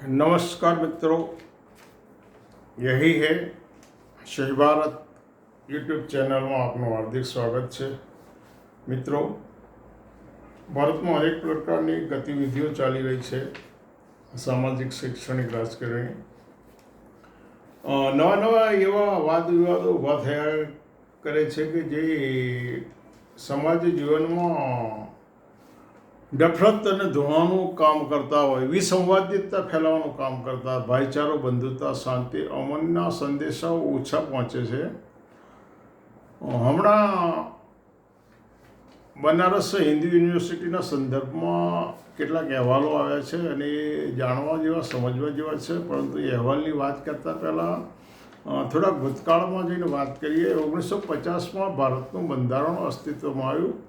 नमस्कार मित्रों यही है શહી ભારત યુટ્યુબ ચેનલમાં આપનું હાર્દિક સ્વાગત છે મિત્રો ભારતમાં અનેક પ્રકારની ગતિવિધિઓ ચાલી રહી છે સામાજિક શૈક્ષણિક રાજકારણી અ, નવા નવા એવા વાદ વિવાદો ઊભા થયા કરે છે કે જે સમાજ જીવનમાં નફરત અને ધોવાનું કામ કરતા હોય વિસંવાદિતતા ફેલાવવાનું કામ કરતા, ભાઈચારો બંધુતા, શાંતિ, અમનના સંદેશાઓ ઓછા પહોંચે છે. હમણાં બનારસ હિન્દુ યુનિવર્સિટીના સંદર્ભમાં કેટલાક અહેવાલો આવ્યા છે અને એ જાણવા જેવા, સમજવા જેવા છે, પરંતુ એ અહેવાલની વાત કરતાં પહેલાં થોડા ભૂતકાળમાં જઈને વાત કરીએ. ઓગણીસો પચાસમાં ભારતનું બંધારણ અસ્તિત્વમાં આવ્યું.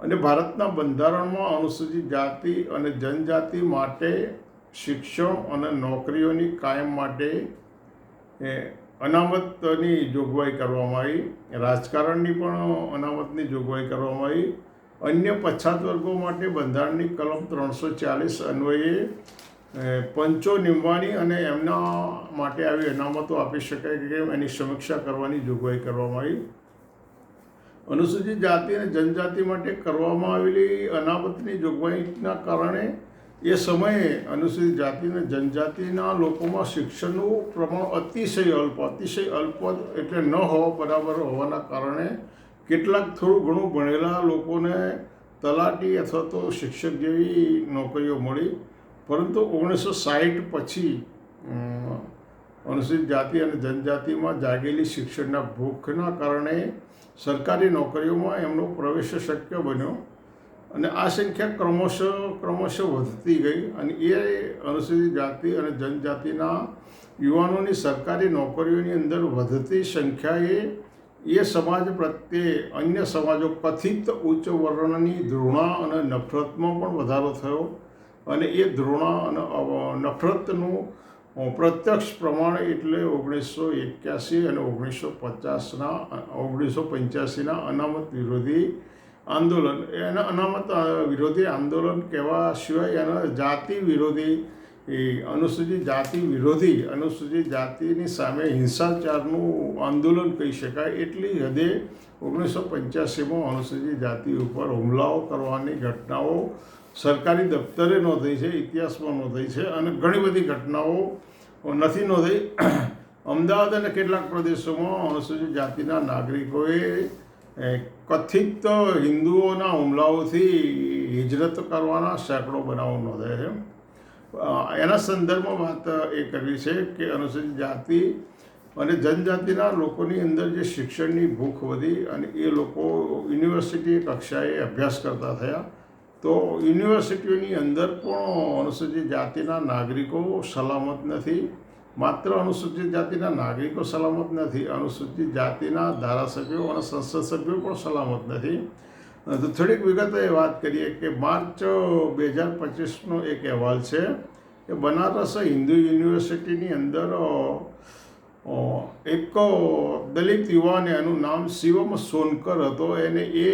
અને ભારતના બંધારણમાં અનુસૂચિત જાતિ અને જનજાતિ માટે શિક્ષણ અને નોકરીઓની કાયમ માટે અનામતની જોગવાઈ કરવામાં આવી, રાજકારણની પણ અનામતની જોગવાઈ કરવામાં આવી. અન્ય પછાત વર્ગો માટે બંધારણની કલમ ત્રણસો ચાલીસ અન્વયે પંચો નિમવાની અને એમના માટે આવી અનામતો આપી શકાય કે એની સમીક્ષા કરવાની જોગવાઈ કરવામાં આવી. અનુસૂચિત જાતિ અને જનજાતિ માટે કરવામાં આવેલી અનામતની જોગવાઈના કારણે એ સમયે અનુસૂચિત જાતિ અને જનજાતિના લોકોમાં શિક્ષણનું પ્રમાણ અતિશય અલ્પ અતિશય અલ્પ એટલે ન હોવા બરાબર હોવાના કારણે કેટલાક થોડું ઘણું ભણેલા લોકોને તલાટી અથવા તો શિક્ષક જેવી નોકરીઓ મળી. પરંતુ ઓગણીસો સાહીઠ પછી અનુસૂચિત જાતિ અને જનજાતિમાં જાગેલી શિક્ષણના ભૂખના કારણે સરકારી નોકરીઓમાં એમનો પ્રવેશ શક્ય બન્યો અને આ સંખ્યા ક્રમશઃ ક્રમશઃ વધતી ગઈ અને એ અનુસૂચિત જાતિ અને જનજાતિના યુવાનોની સરકારી નોકરીઓની અંદર વધતી સંખ્યાએ એ સમાજ પ્રત્યે અન્ય સમાજો કથિત ઉચ્ચ વર્ણની ધૃણા અને નફરતમાં પણ વધારો થયો અને એ ધૃણા અને નફરતનું પ્રત્યક્ષ પ્રમાણ એટલે ઓગણીસો એક્યાસી અને ઓગણીસો પચાસના, ઓગણીસો પંચ્યાસીના અનામત વિરોધી આંદોલન. એના અનામત વિરોધી આંદોલન કહેવા સિવાય એના જાતિ વિરોધી અનુસૂચિત જાતિ વિરોધી, અનુસૂચિત જાતિની સામે હિંસાચારનું આંદોલન કહી શકાય એટલી હદે ઓગણીસો પંચ્યાસીમાં અનુસૂચિત જાતિ ઉપર હુમલાઓ કરવાની ઘટનાઓ સરકારી દફતરે નોંધાઈ છે, ઇતિહાસમાં નોંધાઈ છે અને ઘણી બધી ઘટનાઓ નથી નોંધાઈ. અમદાવાદ અને કેટલાક પ્રદેશોમાં અનુસૂચિત જાતિના નાગરિકોએ કથિત હિન્દુઓના હુમલાઓથી હિજરત કરવાના સેંકડો બનાવો નોંધાયા છે. એના સંદર્ભમાં વાત એ કરવી છે કે અનુસૂચિત જાતિ અને જનજાતિના લોકોની અંદર જે શિક્ષણની ભૂખ વધી અને એ લોકો યુનિવર્સિટી કક્ષાએ અભ્યાસ કરતા થયા. તો યુનિવર્સિટીઓની અંદર પણ અનુસૂચિત જાતિના નાગરિકો સલામત નથી. માત્ર અનુસૂચિત જાતિના નાગરિકો સલામત નથી, અનુસૂચિત જાતિના ધારાસભ્યો અને સંસદ સભ્યો પણ સલામત નથી. તો થોડીક વિગતે વાત કરીએ કે માર્ચ બે હજાર પચીસનો એક અહેવાલ છે કે બનારસ હિન્દુ યુનિવર્સિટીની અંદર એક દલિત યુવાન એનું નામ શિવમ સોનકર હતો. એને એ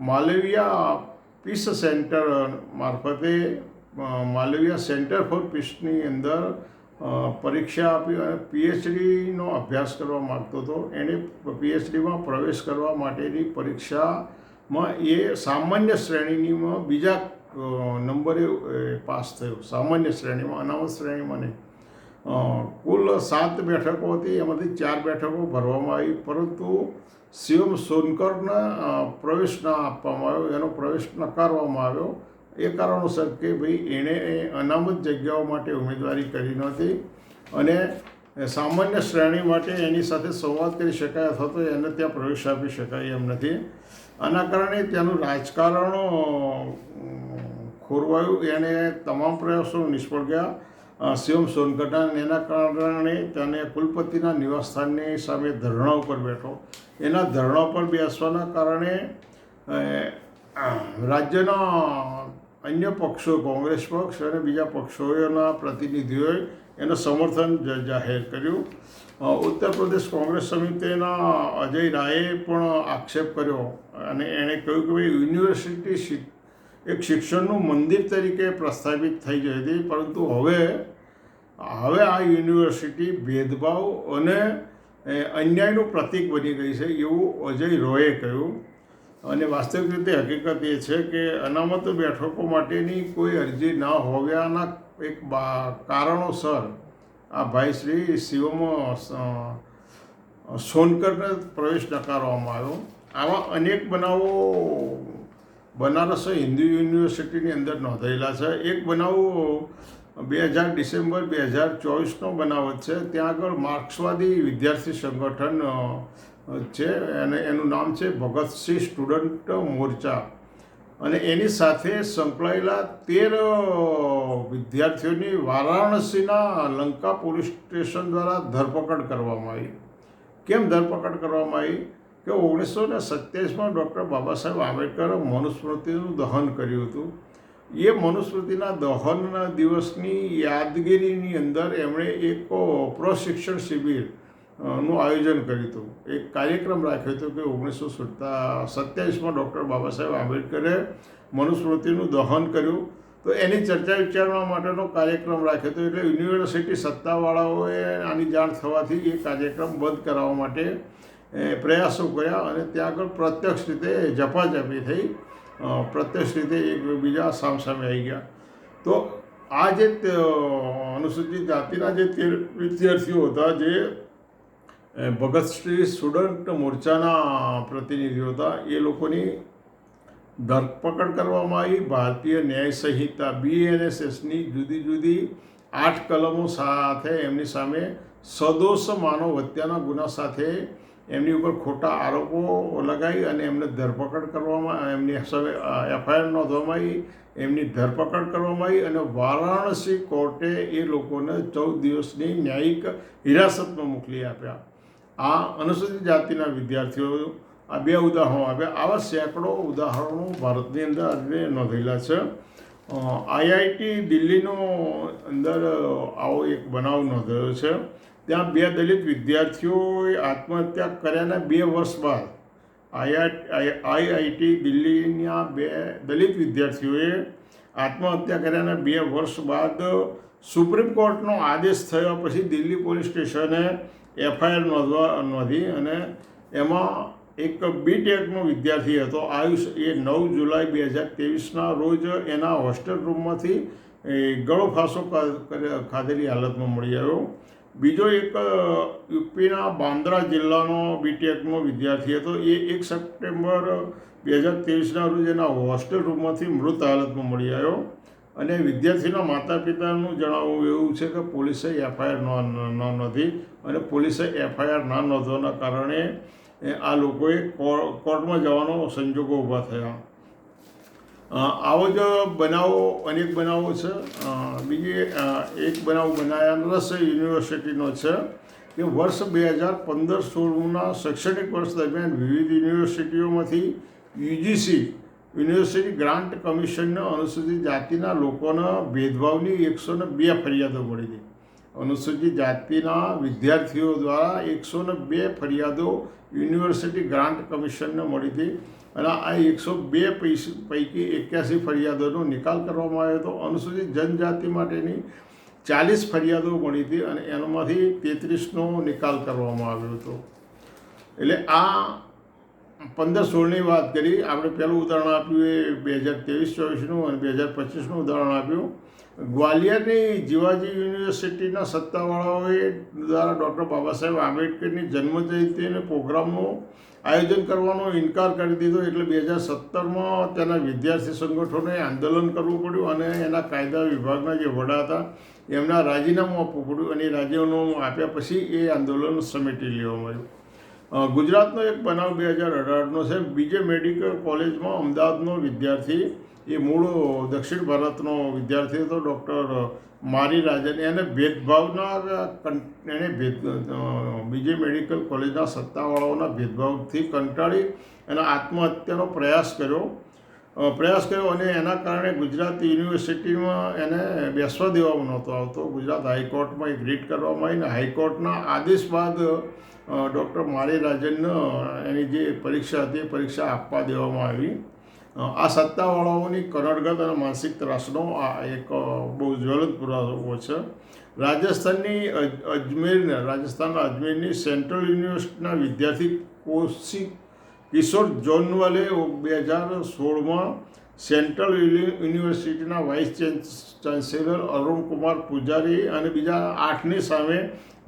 માલવિયા પીસ સેન્ટર મારફતે માલવિયા સેન્ટર ફોર પીસની અંદર પરીક્ષા આપી અને પીએચડીનો અભ્યાસ કરવા માગતો હતો. એણે પીએચડીમાં પ્રવેશ કરવા માટેની પરીક્ષામાં એ સામાન્ય શ્રેણીનીમાં બીજા નંબરે પાસ થયો. સામાન્ય શ્રેણીમાં, અનામત શ્રેણીમાં નહીં. કુલ સાત બેઠકો હતી, એમાંથી ચાર બેઠકો ભરવામાં આવી, પરંતુ શિવમ સોનકરને પ્રવેશ ન આપવામાં આવ્યો, એનો પ્રવેશ નકારવામાં આવ્યો. એ કારણોસર કે ભાઈ, એણે અનામત જગ્યાઓ માટે ઉમેદવારી કરી નહોતી અને સામાન્ય શ્રેણી માટે એની સાથે સંવાદ કરી શકાય અથવા તો એને ત્યાં પ્રવેશ આપી શકાય એમ નથી. આના કારણે ત્યાંનું રાજકારણ ખોરવાયું. એણે તમામ પ્રયાસો નિષ્ફળ ગયા. શિવમ સોનકટા એના કારણે તેને કુલપતિના નિવાસસ્થાનની સામે ધરણા ઉપર બેઠો. એના ધરણા પર બેસવાના કારણે રાજ્યના અન્ય પક્ષો, કોંગ્રેસ પક્ષ અને બીજા પક્ષોના પ્રતિનિધિઓએ એનું સમર્થન જાહેર કર્યું. ઉત્તર પ્રદેશ કોંગ્રેસ સમિતિના અજય રાયે પણ આક્ષેપ કર્યો અને એણે કહ્યું કે ભાઈ, યુનિવર્સિટી એક શિક્ષણનું મંદિર તરીકે પ્રસ્થાપિત થઈ ગઈ હતી, પરંતુ હવે હવે આ યુનિવર્સિટી ભેદભાવ અને અન્યાયનું પ્રતીક બની ગઈ છે એવું અજય રોયે કહ્યું. અને વાસ્તવિક રીતે હકીકત એ છે કે અનામત બેઠકો માટેની કોઈ અરજી ના હોવાના એક બા, કારણોસર આ ભાઈ શ્રી શિવમ સોનકરને પ્રવેશ નકારવામાં આવ્યો. આવા અનેક બનાવો બનારસ હિન્દુ યુનિવર્સિટીની અંદર નોંધાયેલા છે. એક બનાવ બે હજાર ડિસેમ્બર, બે હજાર ચોવીસનો બનાવટ છે. ત્યાં આગળ માર્ક્સવાદી વિદ્યાર્થી સંગઠન છે. અને એનું નામ છે ભગતસિંહ સ્ટુડન્ટ મોરચા. અને એની સાથે સંકળાયેલા તેર વિદ્યાર્થીઓની વારાણસીના લંકા પોલીસ સ્ટેશન દ્વારા ધરપકડ કરવામાં આવી. કેમ ધરપકડ કરવામાં આવી? કે ઓગણીસો ને સત્યાવીસમાં ડૉક્ટર બાબા સાહેબ આંબેડકરે મનુસ્મૃતિનું દહન કર્યું હતું. એ મનુસ્મૃતિના દહનના દિવસની યાદગીરીની અંદર એમણે એક પ્રશિક્ષણ શિબિરનું આયોજન કર્યું હતું. એક કાર્યક્રમ રાખ્યો હતો કે ઓગણીસો સત્તા, સત્યાવીસમાં ડૉક્ટર બાબા સાહેબ આંબેડકરે મનુસ્મૃતિનું દહન કર્યું. તો એની ચર્ચા વિચારણા માટેનો કાર્યક્રમ રાખ્યો હતો એટલે યુનિવર્સિટી સત્તાવાળાઓએ આની જાણ થવાથી એ કાર્યક્રમ બંધ કરાવવા માટે પ્રયાસો કર્યા અને ત્યાં આગળ પ્રત્યક્ષ રીતે ઝપાઝપી થઈ. પ્રત્યક્ષ રીતે એકબીજા સામસામે આવી ગયા. તો આ જે અનુસૂચિત જાતિના જે વિદ્યાર્થીઓ હતા, જે ભગતશ્રી સ્ટુડન્ટ મોરચાના પ્રતિનિધિઓ હતા, એ લોકોની ધરપકડ કરવામાં આવી. ભારતીય ન્યાય સંહિતા બીએનએસએસની જુદી જુદી આઠ કલમો સાથે એમની સામે સદોષ માનવ હત્યાના ગુના સાથે એમની ઉપર ખોટા આરોપો લગાવી અને એમને ધરપકડ કરવામાં એમની એફઆઈઆર નોંધવામાં આવી. એમની ધરપકડ કરવામાં આવી અને વારાણસી કોર્ટે એ લોકોને ચૌદ દિવસની ન્યાયિક હિરાસતમાં મોકલી આપ્યા. આ અનુસૂચિત જાતિના વિદ્યાર્થીઓ, આ બે ઉદાહરણો આપ્યા આવા સેંકડો ઉદાહરણો ભારતની અંદર આજે નોંધેલા છે. આઈઆઈટી દિલ્હીનો અંદર આવો એક બનાવ નોંધાયો છે. ત્યાં બે દલિત વિદ્યાર્થીઓએ આત્મહત્યા કર્યાના બે વર્ષ બાદ આઈઆઈટી દિલ્હીના બે દલિત વિદ્યાર્થીઓએ આત્મહત્યા કર્યાના બે વર્ષ બાદ સુપ્રીમ કોર્ટનો આદેશ થયા પછી દિલ્હી પોલીસ સ્ટેશને એફઆઈઆર નોંધવા નોંધી અને એમાં એક બીટેકનો વિદ્યાર્થી હતો, આયુષ, એ નવ જુલાઈ બે હજાર ત્રેવીસના રોજ એના હોસ્ટેલ રૂમમાંથી ગળો ફાંસો ખાધેલી હાલતમાં મળી આવ્યો. બીજો એક યુપીના બાંદ્રા જિલ્લાનો બીટેકનો વિદ્યાર્થી હતો. એ એક સપ્ટેમ્બર બે હજાર ત્રેવીસના રોજ એના હોસ્ટેલ રૂમમાંથી મૃત હાલતમાં મળી આવ્યો. અને વિદ્યાર્થીના માતા પિતાનું જણાવવું એવું છે કે પોલીસે એફઆઈઆર ન નથી અને પોલીસે એફઆઈઆર ના નોંધવાના કારણે આ લોકોએ કોર્ટમાં જવાનો સંજોગો ઊભા થયા. આવો જ બનાવો, અનેક બનાવો છે. બીજી એક બનાવ બનારસ યુનિવર્સિટીનો છે કે વર્ષ બે હજાર પંદર સોળના શૈક્ષણિક વર્ષ દરમિયાન વિવિધ યુનિવર્સિટીઓમાંથી યુજીસી, યુનિવર્સિટી ગ્રાન્ટ કમિશનને અનુસૂચિત જાતિના લોકોના ભેદભાવની એકસો ને બે ફરિયાદો મળી હતી. અનુસૂચિત જાતિના વિદ્યાર્થીઓ દ્વારા એકસો ને બે ફરિયાદો યુનિવર્સિટી ગ્રાન્ટ કમિશનને મળી હતી. અને આ એકસો બે પૈકી એક્યાસી ફરિયાદોનો નિકાલ કરવામાં આવ્યો હતો. અનુસૂચિત જનજાતિ માટેની ચાલીસ ફરિયાદો મળી હતી અને એનામાંથી તેત્રીસનો નિકાલ કરવામાં આવ્યો હતો. એટલે આ પંદર સોળની વાત કરી, આપણે પહેલું ઉદાહરણ આપ્યું એ બે હજાર ત્રેવીસ ચોવીસનું અને બે હજાર પચીસનું ઉદાહરણ આપ્યું. ગ્વાલિયરની જીવાજી યુનિવર્સિટીના સત્તાવાળાઓએ દ્વારા ડૉક્ટર બાબા સાહેબ આંબેડકરની જન્મજયંતિ અને પ્રોગ્રામનું આયોજન કરવાનો ઇનકાર કરી દીધો એટલે બે હજાર સત્તરમાં તેના વિદ્યાર્થી સંગઠનોએ આંદોલન કરવું પડ્યું અને એના કાયદા વિભાગના જે વડા હતા, એમના રાજીનામું આપવું પડ્યું અને એ રાજીનામું આપ્યા પછી એ આંદોલન સમેટી લેવામાં આવ્યું. ગુજરાતનો એક બનાવ બે હજાર અઢારનો છે. બીજે મેડિકલ કોલેજમાં અમદાવાદનો વિદ્યાર્થી, એ મૂળ દક્ષિણ ભારતનો વિદ્યાર્થી હતો, ડૉક્ટર મારી રાજન. એને ભેદભાવના એણે ભેદ બીજે મેડિકલ કોલેજના સત્તાવાળાઓના ભેદભાવથી કંટાળી એના આત્મહત્યાનો પ્રયાસ કર્યો. પ્રયાસ કર્યો અને એના કારણે ગુજરાત યુનિવર્સિટીમાં એને બેસવા દેવામાં નહોતો આવતો. ગુજરાત હાઈકોર્ટમાં એક રીટ કરવામાં આવી ને હાઈકોર્ટના આદેશ બાદ ડૉક્ટર મારે રાજન એની જે પરીક્ષા હતી એ પરીક્ષા આપવા દેવામાં આવી. આ સત્તાવાળાઓની કનડગત અને માનસિક ત્રાસનો આ એક બહુ જ્વલંત પુરાવો છે. રાજસ્થાનની અજ- અજમેરના, રાજસ્થાનના અજમેરની સેન્ટ્રલ યુનિવર્સિટીના વિદ્યાર્થી કોશી કિશોર જોનવાલે બે હજાર સોળમાં સેન્ટ્રલ યુનિવર્સિટીના વાઇસ ચાન્સ- ચાન્સેલર અરુણ કુમાર પૂજારી અને બીજા આઠની સામે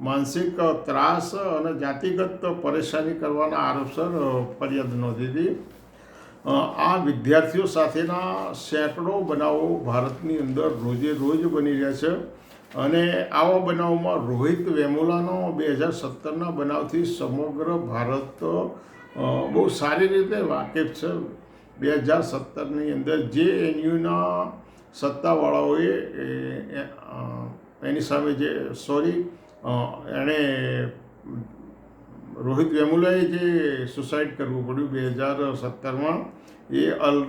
માનસિક ત્રાસ અને જાતિગત પરેશાની કરવાના આરોપસર ફરિયાદ નોંધી હતી. આ વિદ્યાર્થીઓ સાથેના સેંકડો બનાવો ભારતની અંદર રોજે રોજ બની રહ્યા છે અને આવા બનાવમાં રોહિત વેમુલાનો બે હજાર સત્તરના બનાવથી સમગ્ર ભારત બહુ સારી રીતે વાકેફ છે. બે હજાર સત્તરની અંદર જે એનયુના સત્તાવાળાઓએ એની સામે જે, સોરી એણે રોહિત વેમુલાએ જે સુસાઇડ કરવું પડ્યું બે હજાર સત્તરમાં, એ અલ,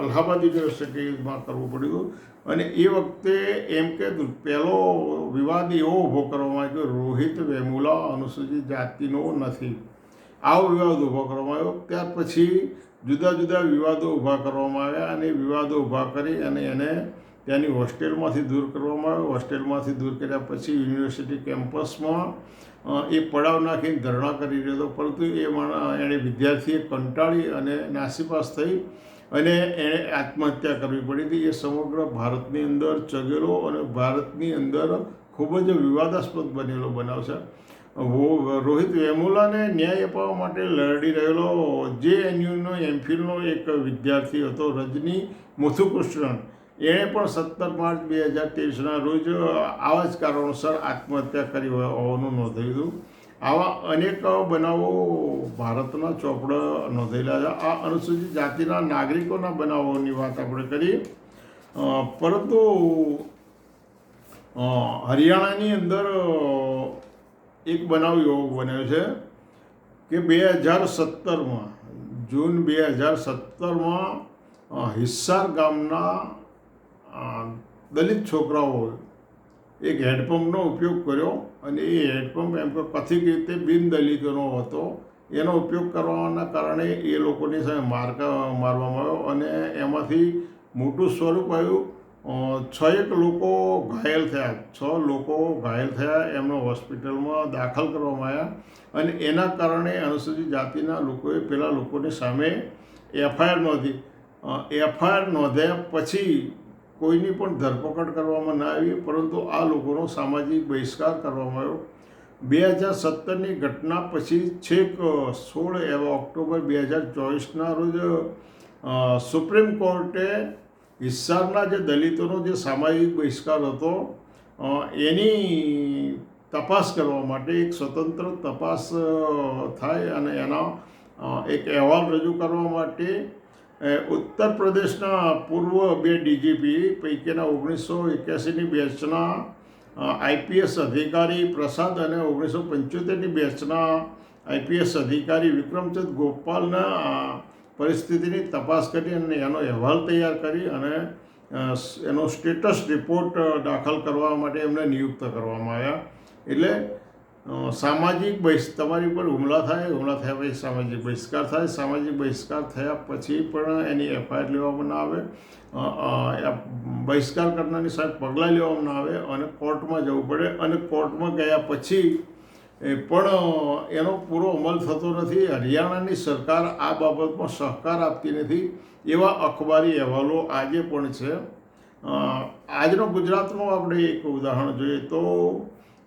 અલ્હાબાદ યુનિવર્સિટીમાં કરવું પડ્યું અને એ વખતે એમ કે પહેલો વિવાદ એવો ઊભો કરવામાં આવ્યો કે રોહિત વેમુલા અનુસૂચિત જાતિનો નથી. આવો વિવાદ ઊભો કરવામાં આવ્યો. ત્યાર પછી જુદા જુદા વિવાદો ઊભા કરવામાં આવ્યા અને વિવાદો ઊભા કરી અને એને ત્યાંની હોસ્ટેલમાંથી દૂર કરવામાં આવ્યો. હોસ્ટેલમાંથી દૂર કર્યા પછી યુનિવર્સિટી કેમ્પસમાં એ પડાવ નાખીને ધરણા કરી રહ્યો હતો. પરંતુ એ માણસ, એણે વિદ્યાર્થીએ કંટાળી અને નાસીપાસ થઈ અને એણે આત્મહત્યા કરવી પડી હતી. એ સમગ્ર ભારતની અંદર ચગેલો અને ભારતની અંદર ખૂબ જ વિવાદાસ્પદ બનેલો બનાવ છે. રોહિત વેમુલાને ન્યાય અપાવવા માટે લડી રહેલો જે એનયુનો એમફિલનો એક વિદ્યાર્થી હતો, રજની મુથુકૃષ્ણન. એણે પણ સત્તર માર્ચ બે હજાર ત્રેવીસના રોજ આવા જ કારણોસર આત્મહત્યા કરી હોવાનું નોંધાયું. હતું આવા અનેક બનાવો ભારતના ચોપડા નોંધેલા છે. આ અનુસૂચિત જાતિના નાગરિકોના બનાવોની વાત આપણે કરીએ. પરંતુ હરિયાણાની અંદર એક બનાવ એવો બન્યો છે કે બે હજાર સત્તરમાં, જૂન બે હજાર સત્તરમાં હિસ્સાર ગામના દલિત છોકરાઓ એક હેન્ડપંપનો ઉપયોગ કર્યો અને એ હેન્ડપંપ એમ કે કથિત રીતે બિનદલિતોનો હતો. એનો ઉપયોગ કરવાના કારણે એ લોકોની સામે મારકા મારવામાં આવ્યો અને એમાંથી મોટું સ્વરૂપ આવ્યું છ એક લોકો ઘાયલ થયા. છ લોકો ઘાયલ થયા, એમને હોસ્પિટલમાં દાખલ કરવામાં આવ્યા અને એના કારણે અનુસૂચિત જાતિના લોકોએ પેલા લોકોની સામે એફઆઈઆર નોંધી. એફઆઈઆર નોંધ્યા પછી કોઈની પણ ધરપકડ કરવામાં ના આવી, પરંતુ આ લોકોનો સામાજિક બહિષ્કાર કરવામાં આવ્યો. બે હજાર સત્તરની ઘટના પછી છેક સોળ એવા ઓક્ટોબર બે હજાર ચોવીસના રોજ સુપ્રીમ કોર્ટે હિસ્સારના જે દલિતોનો જે સામાજિક બહિષ્કાર હતો એની તપાસ કરવા માટે એક સ્વતંત્ર તપાસ થાય અને એના એક અહેવાલ રજૂ કરવા માટે ઉત્તર પ્રદેશના પૂર્વ બે ડીજીપી પૈકીના ઓગણીસો એક્યાસીની બેચના આઈપીએસ અધિકારી પ્રસાદ અને ઓગણીસો પંચોતેરની બેચના આઈપીએસ અધિકારી વિક્રમચંદ ગોપાલના પરિસ્થિતિની તપાસ કરી અને એનો અહેવાલ તૈયાર કરી અને એનો સ્ટેટસ રિપોર્ટ દાખલ કરવા માટે એમને નિયુક્ત કરવામાં આવ્યા. એટલે સામાજિક બહિષ તમારી ઉપર હુમલા થાય, હુમલા થયા પછી સામાજિક બહિષ્કાર થાય. સામાજિક બહિષ્કાર થયા પછી પણ એની એફઆઈઆર લેવામાં ના આવે બહિષ્કાર કરનારની સાથે પગલાં લેવામાં આવે અને કોર્ટમાં જવું પડે. અને કોર્ટમાં ગયા પછી પણ એનો પૂરો અમલ થતો નથી. હરિયાણાની સરકાર આ બાબતમાં સહકાર આપતી નથી. એવા અખબારી અહેવાલો આજે પણ છે. આજનો ગુજરાતનું આપણે એક ઉદાહરણ જોઈએ તો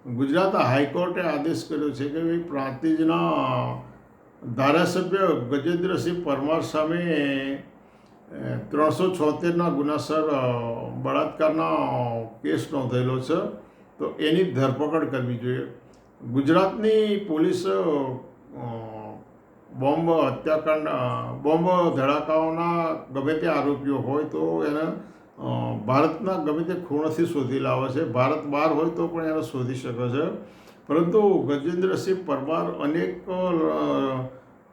ગુજરાત હાઈકોર્ટે આદેશ કર્યો છે કે ભાઈ પ્રાંતિજના ધારાસભ્ય ગજેન્દ્રસિંહ પરમાર સામે ત્રણસો છોતેરના ગુનાસર બળાત્કારના કેસ નોંધેલો છે. તો એની ધરપકડ કરવી જોઈએ. ગુજરાતની પોલીસ બોમ્બ હત્યાકાંડ બોમ્બ ધડાકાઓના ગમે તે આરોપીઓ હોય તો એને ભારતના ગમે તે ખૂણથી શોધી લાવે છે. ભારત બહાર હોય તો પણ એને શોધી શકે છે. પરંતુ ગજેન્દ્રસિંહ પરમાર અનેક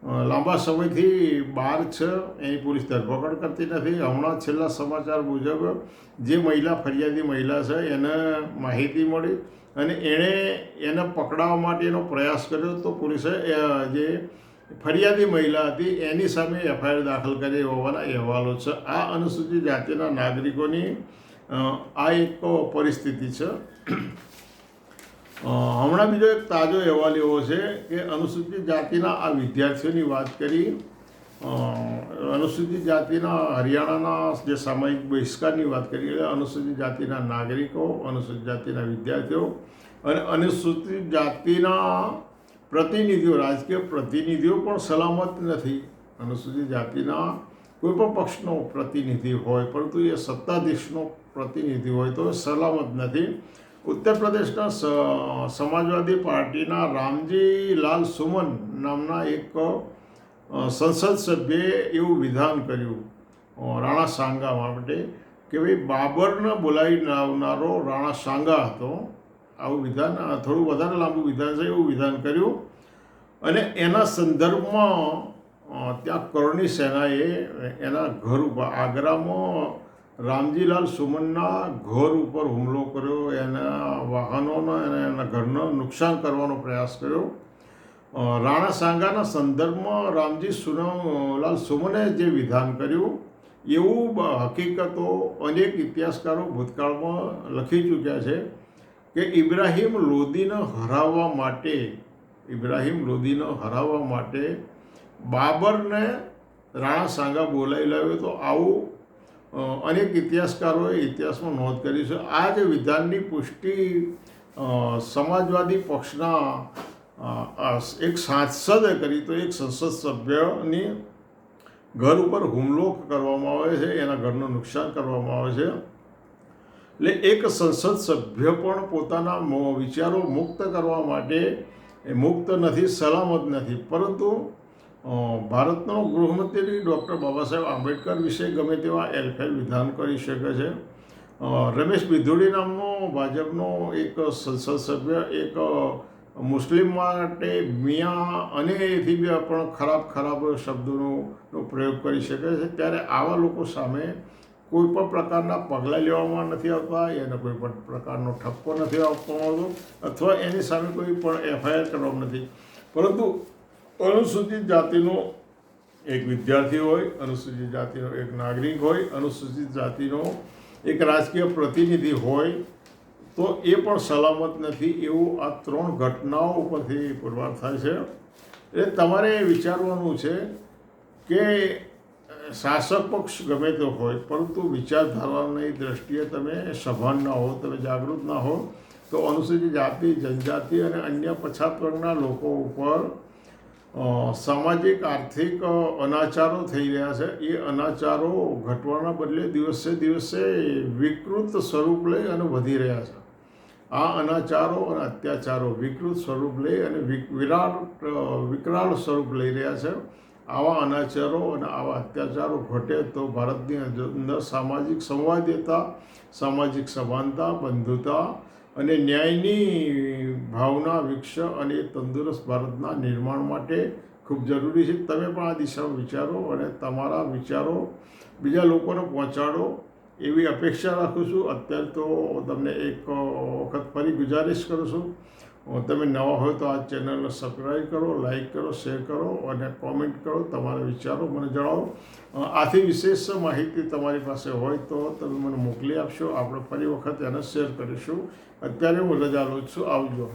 લાંબા સમયથી બહાર છે એની પોલીસ ધરપકડ કરતી નથી. હમણાં છેલ્લા સમાચાર મુજબ જે મહિલા, ફરિયાદી મહિલા છે, એને માહિતી મળી અને એણે એને પકડાવવા માટેનો પ્રયાસ કર્યો તો પોલીસે જે ફરિયાદી મહિલા હતી, એની સામે એફઆઈઆર દાખલ કરી હોવાના અહેવાલો છે. આ અનુસૂચિત જાતિના નાગરિકોની આ એક પરિસ્થિતિ છે. હમણાં બીજો એક તાજો અહેવાલ એવો છે કે અનુસૂચિત જાતિના આ વિદ્યાર્થીઓની વાત કરી અનુસૂચિત જાતિના હરિયાણાના જે સામાયિક બહિષ્કારની વાત કરી, એટલે અનુસૂચિત જાતિના નાગરિકો, અનુસૂચિત જાતિના વિદ્યાર્થીઓ અને અનુસૂચિત જાતિના પ્રતિનિધિઓ, રાજકીય પ્રતિનિધિઓ પણ સલામત નથી. અનુસૂચિત જાતિના કોઈ પણ પક્ષનો પ્રતિનિધિ હોય, પરંતુ એ સત્તાધીશનો પ્રતિનિધિ હોય તો સલામત નથી. ઉત્તર પ્રદેશના સમાજવાદી પાર્ટીના રામજી લાલ સુમન નામના એક સંસદ સભ્યે એવું વિધાન કર્યું રાણા સાંગા માટે કે ભાઈ બાબરને બોલાવી લાવનારો રાણા સાંગા હતો. આવું વિધાન થોડું વધારે લાંબુ વિધાન છે એવું વિધાન કર્યું. અને એના સંદર્ભમાં ત્યાં કરણી સેનાએ એના ઘર ઉપર આગ્રામાં રામજીલાલ સુમનના ઘર ઉપર હુમલો કર્યો, એના વાહનોનો અને એના ઘરનો નુકસાન કરવાનો પ્રયાસ કર્યો. રાણા સાંગાના સંદર્ભમાં રામજી સુનમલાલ સુમને જે વિધાન કર્યું, એવું હકીકતો અનેક ઇતિહાસકારો ભૂતકાળમાં લખી ચૂક્યા છે કે ઇબ્રાહિમ લોદીને હરાવવા માટે, ઇબ્રાહિમ લોદીને હરાવવા માટે બાબરને રાણા સાંગા બોલાવી લાવ્યો તો આવું અનેક ઇતિહાસકારોએ ઇતિહાસમાં નોંધ કરી છે. આ જે વિધાનની પુષ્ટિ સમાજવાદી પક્ષના એક સાંસદે કરી, તો એક સંસદ સભ્યની ઘર ઉપર હુમલો કરવામાં આવે છે, એના ઘરનું નુકસાન કરવામાં આવે છે. એટલે એક સંસદ સભ્ય પણ પોતાના વિચારો મુક્ત કરવા માટે એ મુક્ત નથી, સલામત નથી. પરંતુ ભારતનો ગૃહમંત્રી ડૉક્ટર બાબા સાહેબ આંબેડકર વિશે ગમે તેવા એલફેલ વિધાન કરી શકે છે. રમેશ બિધુડી નામનો ભાજપનો એક સંસદ સભ્ય, એક મુસ્લિમ માટે મિયા અને એથી પણ ખરાબ ખરાબ શબ્દોનો પ્રયોગ કરી શકે છે. ત્યારે આવા લોકો સામે કોઈ પણ પ્રકારના પગલાં લેવામાં નથી આવતા, એને કોઈ પણ પ્રકારનો ઠપકો નથી આપવામાં આવતો, અથવા એની સામે કોઈ પણ એફઆઈઆર કરવામાં નથી. પરંતુ અનુસૂચિત જાતિનો એક વિદ્યાર્થી હોય, અનુસૂચિત જાતિનો એક નાગરિક હોય, અનુસૂચિત જાતિનો એક રાજકીય પ્રતિનિધિ હોય, તો એ પણ સલામત નથી એવું આ ત્રણ ઘટનાઓ ઉપરથી પુરવાર થાય છે. એટલે તમારે વિચારવાનું છે કે શાસક પક્ષ ગમે તે હોય, પરંતુ વિચારધારાની દ્રષ્ટિએ તમે સભાન ના હો, તમે જાગૃત ના હો, તો અનુસૂચિત જાતિ, જનજાતિ અને અન્ય પછાત વર્ગના લોકો ઉપર સામાજિક, આર્થિક અનાચારો થઈ રહ્યા છે. એ અનાચારો ઘટવાના બદલે દિવસે દિવસે વિકૃત સ્વરૂપ લઈ અને વધી રહ્યા છે. આ અનાચારો અને અત્યાચારો વિકૃત સ્વરૂપ લઈ અને વિરાટ વિકરાળ સ્વરૂપ લઈ રહ્યા છે. આવા અનાચારો અને આવા અત્યાચારો ઘટે તો ભારતની અંદર સામાજિક સંવાદ્યતા, સામાજિક સમાનતા, બંધુતા અને ન્યાયની ભાવના, વિકસે અને તંદુરસ્ત ભારતના નિર્માણ માટે ખૂબ જરૂરી છે. તમે પણ આ દિશામાં વિચારો અને તમારા વિચારો બીજા લોકોને પહોંચાડો એવી અપેક્ષા રાખું છું. અત્યારે તો તમને એક વખત ફરી ગુજારિશ કરું છું. તમે નવા હોય તો આ ચેનલને સબસ્ક્રાઈબ કરો લાઈક કરો, શેર કરો અને કોમેન્ટ કરો તમારા વિચારો મને જણાવો. આથી વિશેષ માહિતી તમારી પાસે હોય તો તમે મને મોકલી આપશો. આપણે ફરી વખત એને શેર કરીશું. અત્યારે હું રજા લઉં છું. આવજો.